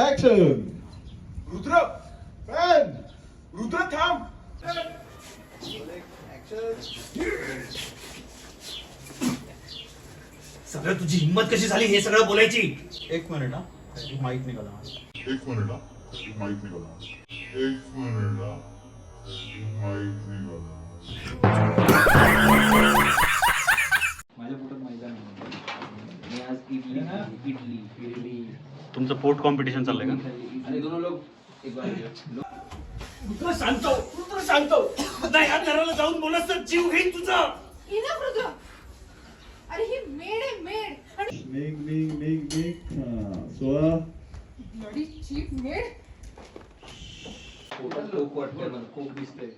Action Rudra pan Rudra थांब सगळं तुझी हिंमत कशी झाली हे सगळं बोलायची? एक मिनिट हा. माईक निघाला एक मिनिट हा. माहीत नाही मला एक मिनिट हा. माहीत इडली इडली इडली. तुमचं पोट कॉम्पिटिशन चाललंय का? आणि दोनों लोग एक सांगतो सांगतो नाही या घराला जाऊन बोलस तर जीव घेईन तुझा. इनफ रुद्र अरे ही मेड आहे मेड. आणि मेघ मेघ मेघ मेघ. सोळा. Bloody cheap made. कोक दिसतंय.